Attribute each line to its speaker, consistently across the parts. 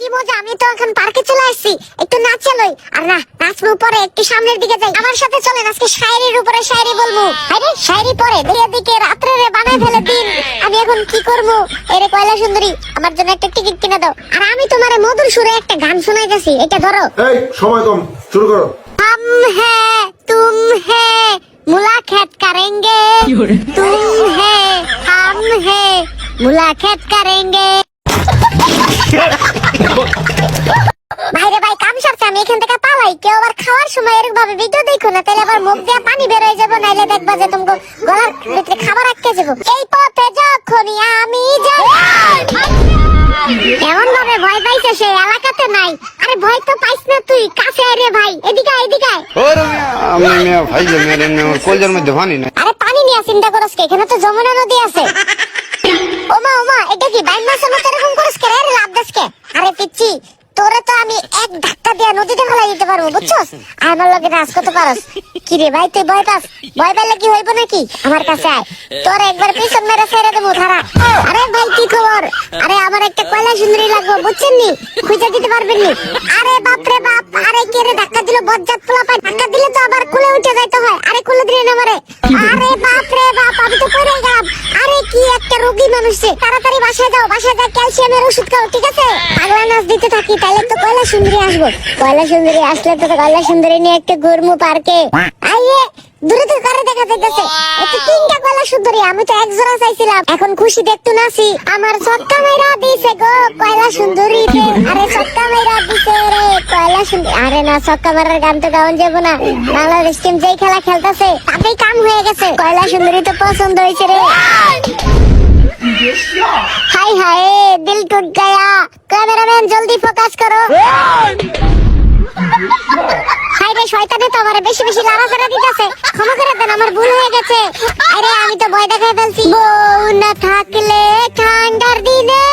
Speaker 1: কি মজা আমি তো এখন পার্কে চলে আসছি একটু নাচ নাচালই আর না নাচবো পরে একটু সামনের দিকে যাই। আমার সাথে চলেন আজকে শায়রির উপরে শায়রি বলব। আরে শায়রি পরে দেখে দিকে রাত্রে রে বানাই ফেলে দিন। আমি এখন কি করব? এরে কয়লা সুন্দরী আমার জন্য একটা টিকিট কিনে দাও। আর আমি তোমারে মধুর সুরে একটা গান শোনাই যাচ্ছি এটা ধরো।
Speaker 2: এই সময় কম শুরু করো।
Speaker 1: হাম হে তুম হে মুলাকাত করেঙ্গে। তুম হে হাম হে মুলাকাত করেঙ্গে। মুখ দিয়ে পানি বের হয়ে যাব নাইলে দেখবা যে তোমাকে গলার ভিতরে খাবার আটকে যাব। এই পথে যখনই আমি যাই এমন ভাবে ভয় পাইছে সে এলাকাতে নাই। আরে ভয় তো পাইছ না তুই কাছে আয় রে ভাই এদিকে আয়, এদিকে আয়।
Speaker 3: ওরে আমি মিয়া ভাই যে মেরে মিয়া কলজার মধ্যে পানি নাই।
Speaker 1: আরে পানি নিয়ে চিন্তা করস কে এখানে তো যমুনা নদী আছে। ওমা ওমা এটা কি বাইন মাছের মতো এরকম করস কে আরে লাভ দাস কে? আরে পিচ্ছি তোরে তো আমি এক ধাক্কা নদীতে দিতে পারব বুঝছস আমার লগে নাচ করতে পারস। কি রে ভাই, তুই ভয় পাস? ভয় পেলে কি হইব নাকি? আমার কাছে আয়। তোর একবার পিছন মেরে ছেড়ে দেবো ধারা আরে ভাই, কি খবর? আরে আমার একটা কয়লা সুন্দরী বুঝছেন নি? খুঁজে দিতে পারবেন নি? আরে বাপ রে বাপ, আরে কে রে ধাক্কা দিল, বজ্জাত ধাক্কা দিলে তো আবার উঠে যাইতে হয়। আরে দিলে না আরে বাপ রে বাপ, আমি তো পড়ে গেলাম। আরে কি একটা রোগী মানুষ তাড়াতাড়ি বাসায় যাও, বাসায় যা ক্যালসিয়ামের ওষুধ খাও, ঠিক আছে? পাগলা নাচ দিতে থাকি তাহলে তো কয়লা সুন্দরী আসব। কয়লা সুন্দরী আসলে তো কয়লা সুন্দরী নিয়ে একটা ঘুরমু পার্কে। আইয়ে, দূরে থেকে কারে দেখা যাইতেছে। এত তিনটা কয়লা সুন্দরী, আমি তো এক জোড়া চাইছিলাম। এখন খুশি দেখতে নাসি আমার সত্তা মেরা দিছে গো, কয়লা সুন্দরী আরে সত্তা মেরা দিছে রে, কয়লা সুন্দরী। আরে না সক্কা মারার গান তো গাওয়ান যাব না। বাংলাদেশ টিম যেই খেলা খেলতেছে, তাতেই কাম হয়ে গেছে। কয়লা সুন্দরী তো পছন্দ হয়েছে রে। হাই হাই দিল টুট গয়া। ক্যামেরাম্যান জলদি ফোকাস করো। হাই রে শয়তানে তো আমার বেশি বেশি লাড়াচাড়া দিতেছে। ক্ষমা করে দেন আমার ভুল হয়ে গেছে। আরে আমি তো ভয় দেখাই ফেলছি। বউ না থাকলে ঠান্ডার দিনে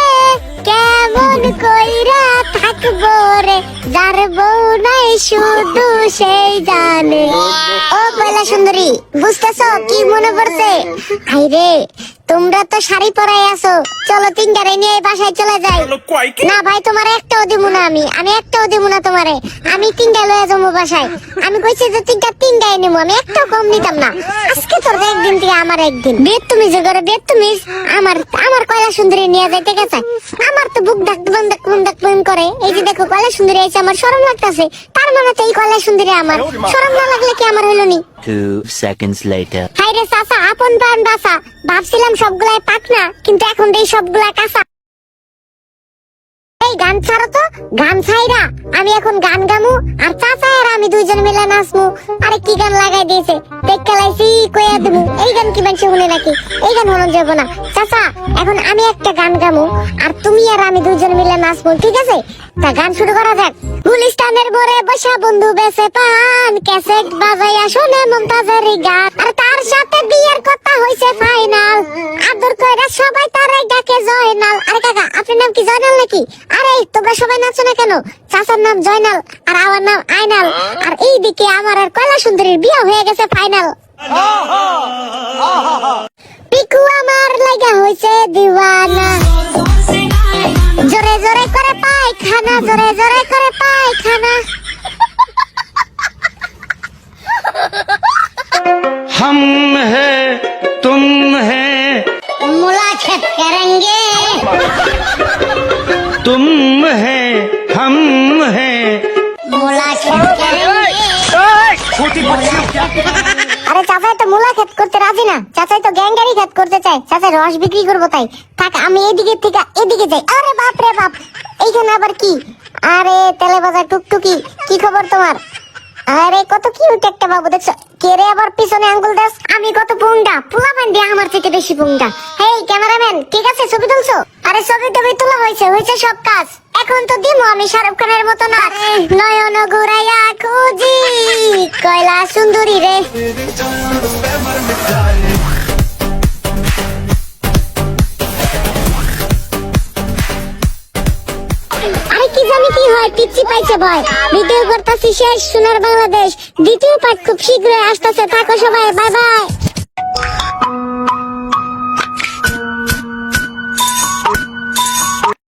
Speaker 1: কেমন কইরা থাকব রে? যার বউ নাই শুধু সেই জানে। ও পয়লা সুন্দরী বুঝতেছো কি মনে পড়ছে? হাই রে তোমরা তো শাড়ি পরাই আছো। চলো তিনটারে নিয়ে এই বাসায় চলে যাই। না ভাই তোমার একটাও দিব না আমি। আমি একটাও দিব না তোমারে। আমি তিনটা লয়ে যাব বাসায়। আমি কইছি যে তিনটা তিনটাই নেব আমি একটাও কম নিতাম না। আজকে তোর একদিন থেকে আমার একদিন। বেদ তুমি যে করে বেদ তুমি আমার আমার কয়লা সুন্দরী নিয়ে যাইতে গেছে। আমার তো বুক ডাক বন ডাক বন ডাক করে। এই যে দেখো কয়লা সুন্দরী আছে আমার শরম লাগতাছে তার মানে তো এই কয়লা সুন্দরী আমার। শরম না লাগলে কি আমার হলো নি?
Speaker 4: Two seconds later.
Speaker 1: হাই রে চাচা আপন প্রাণ বাসা ভাবছিলাম সবগুলাই পাকনা কিন্তু এখন এই সবগুলা কাঁচা। গান ছাড়ো তো। গান ছাইরা আমি এখন গান গামু আর চাচা আর আমি দুইজন মিলে নাচমু। আরে কি গান লাগাই দিয়েছে? দেখতে লাইছি কইয়া দেবো এই গান কি মানুষ শুনে নাকি? এই গান হলো যাব না। চাচা, এখন আমি একটা গান গামু আর তুমি আর আমি দুইজন মিলে নাচবো ঠিক আছে? তা গান শুরু করা যাক। গুলিস্তানের বরে বসা বন্ধু বেসে পান। ক্যাসেট বাজাইয়া শোনে মমতাজের গান। আর তার সাথে বিয়ের কথা হইছে ফাইনাল। আদর কইরা সবাই তারাই ডাকে জয়নাল। আরে কাকা, আপনার নাম কি জয়নাল নাকি? আরে তোমরা সবাই নাচো না কেন চাচার নাম জয়নাল আর আমার নাম আয়নাল আর এইদিকে আমার আর কয়লা সুন্দরীর বিয়ে হয়ে গেছে ফাইনাল পিকু আমার লাগা হইছে দিওয়ানা জোরে জোরে করে পায়খানা জোরে জোরে করে পায়খানা
Speaker 3: हम है तुम है
Speaker 1: मुला खेत करेंगे
Speaker 3: तुम
Speaker 1: আরে চাচাই তো মুলা খেত করতে রাজি না। চাচাই তো গ্যাঙ্গারি খেত করতে চায়। চাচাই রস বিক্রি করব তাই। থাক, আমি এদিকে থেকে এদিকে যাই। আরে বাপ রে বাপ, এইখানে আবার কি? আরে তেলে বাজার টুকটুকি, কি খবর তোমার? আরে কত কিউট একটা বাবু, দেখছ? কে রে আবার পিছনে আঙ্গুল দাস? আমি কত পুংডা? পোলা ম্যান দিয়ে আমার থেকে বেশি পুংডা। হেই, ক্যামেরাম্যান ঠিক আছে ছবি তুলছো? আরে, ছবি টবি তোলা হয়েছে হয়েছে সব কাজ। এখন তো দিমো আমি শাহরুখ খানের মতো না। নয়ন ঘুরাইয়া খুঁজি, কয়লা সুন্দরী রে। আমার পিচ্ছি পাইছে ভয় ভিডিও করতেছি শেষ, সোনার বাংলাদেশ। দ্বিতীয় পার্ট খুব শীঘ্রই আসতেছে। থাকো সবাই বাই বাই